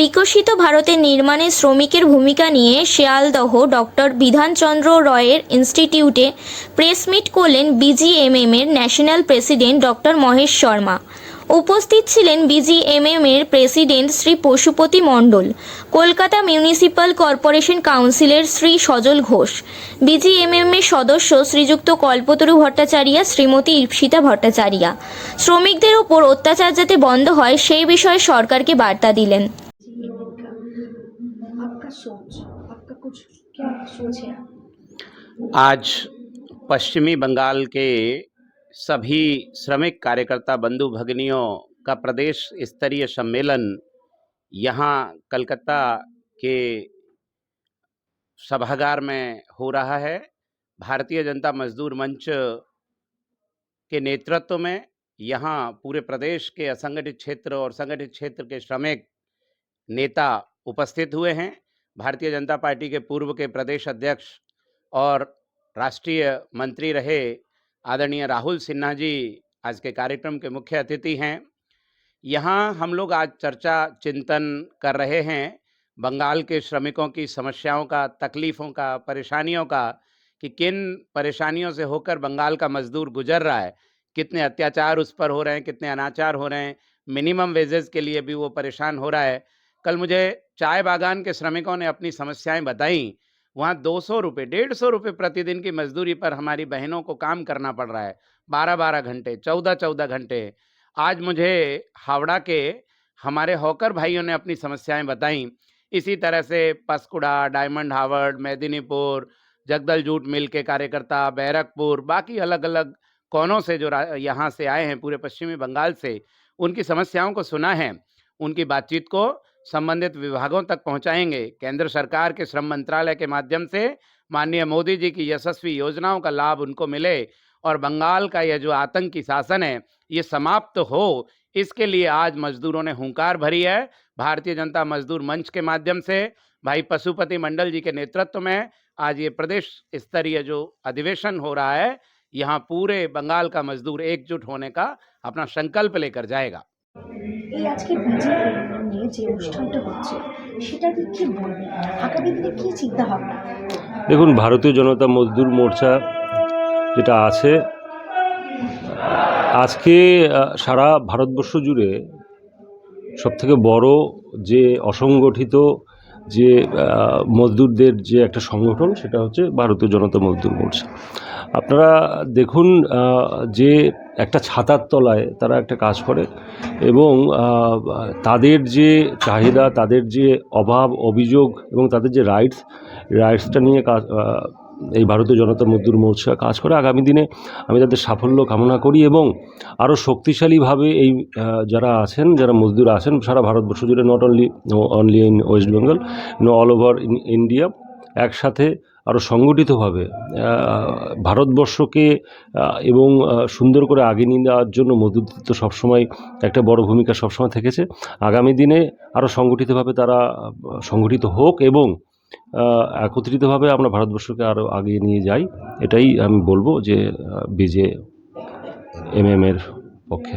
বিকশিত ভারতের নির্মাণে শ্রমিকের ভূমিকা নিয়ে শিয়ালদহ ডক্টর বিধানচন্দ্র রয়ের ইনস্টিটিউটে প্রেস মিট করলেন বিজিএমএম এর national president doctor Mahesh Sharma. উপস্থিত ছিলেন বিজিএমএম এর president Shri Pashupati Mondal, Kolkata municipal corporation কাউন্সিলের শ্রী সজল ঘোষ বিজিএমএম এর সদস্য শ্রীযুক্ত কল্পতরু ভট্টাচার্যা, শ্রীমতী ইপ্সিতা ভট্টাচার্যা। শ্রমিকদের ওপর অত্যাচার যাতে বন্ধ হয়, সেই বিষয়ে সরকারকে বার্তা দিলেন। आज पश्चिमी बंगाल के सभी श्रमिक कार्यकर्ता बंधु भगिनियों का प्रदेश स्तरीय सम्मेलन यहाँ कलकत्ता के सभागार में हो रहा है। भारतीय जनता मजदूर मंच के नेतृत्व में यहाँ पूरे प्रदेश के असंगठित क्षेत्र और संगठित क्षेत्र के श्रमिक नेता उपस्थित हुए हैं। भारतीय जनता पार्टी के पूर्व के प्रदेश अध्यक्ष और राष्ट्रीय मंत्री रहे आदरणीय राहुल सिन्हा जी आज के कार्यक्रम के मुख्य अतिथि हैं। यहाँ हम लोग आज चर्चा चिंतन कर रहे हैं बंगाल के श्रमिकों की समस्याओं का, तकलीफ़ों का, परेशानियों का, कि किन परेशानियों से होकर बंगाल का मजदूर गुजर रहा है। कितने अत्याचार उस पर हो रहे हैं, कितने अनाचार हो रहे हैं। मिनिमम वेजेस के लिए भी वो परेशान हो रहा है। कल मुझे चाय बागान के श्रमिकों ने अपनी समस्याएँ बताई। वहाँ दो सौ रुपये, डेढ़ सौ रुपये प्रतिदिन की मजदूरी पर हमारी बहनों को काम करना पड़ रहा है। बारह बारह घंटे, चौदह चौदह घंटे। आज मुझे हावड़ा के हमारे हॉकर भाइयों ने अपनी समस्याएँ बताई। इसी तरह से पसकुड़ा, डायमंड हावर्ड, मेदिनीपुर जगदल जूट मिल के कार्यकर्ता, बैरकपुर, बाकी अलग अलग कोनों से जो यहाँ से आए हैं, पूरे पश्चिमी बंगाल से, उनकी समस्याओं को सुना है। उनकी बातचीत को संबंधित विभागों तक पहुंचाएँगे। केंद्र सरकार के श्रम मंत्रालय के माध्यम से माननीय मोदी जी की यशस्वी योजनाओं का लाभ उनको मिले और बंगाल का यह जो आतंकी शासन है, ये समाप्त हो, इसके लिए आज मजदूरों ने हुंकार भरी है। भारतीय जनता मजदूर मंच के माध्यम से भाई पशुपति मंडल जी के नेतृत्व में आज ये प्रदेश स्तरीय जो अधिवेशन हो रहा है, यहाँ पूरे बंगाल का मजदूर एकजुट होने का अपना संकल्प लेकर जाएगा। आज নিয়ে যে অনুষ্ঠানটা হচ্ছে, সেটা কি কি বলবেন আগামী কি চিন্তা ভাবনা দেখুন, ভারতীয় জনতা মজদুর মোর্চা যেটা আছে, আজকে সারা ভারতবর্ষ জুড়ে সবথেকে বড় যে অসংগঠিত যে মজদুরদের যে একটা সংগঠন, সেটা হচ্ছে ভারতীয় জনতা মজদুর মোর্চা। আপনারা দেখুন যে একটা ছাতার তলায় তারা একটা কাজ করে এবং তাদের যে চাহিদা, তাদের যে অভাব, অভিযোগ এবং তাদের যে রাইটস রাইটসটা নিয়ে কাজ এই ভারতীয় জনতা মজদুর মোর্চা কাজ করে। আগামী দিনে আমি তাদের সাফল্য কামনা করি এবং আরও শক্তিশালীভাবে এই যারা আছেন, যারা মজদুর আছেন, সারা ভারতবর্ষ জুড়ে not only only in West Bengal no all over in India একসাথে আরও সংগঠিতভাবে ভারতবর্ষকে এবং সুন্দর করে আগে নিয়ে যাওয়ার জন্য মজদুরদের সবসময় একটা বড় ভূমিকা সবসময় থেকেছে। আগামী দিনে আরও সংগঠিতভাবে তারা সংগঠিত হোক এবং একত্রিতভাবে আমরা ভারতবর্ষকে আরও আগিয়ে নিয়ে যাই, এটাই আমি বলব যে বিজে এম এর পক্ষে।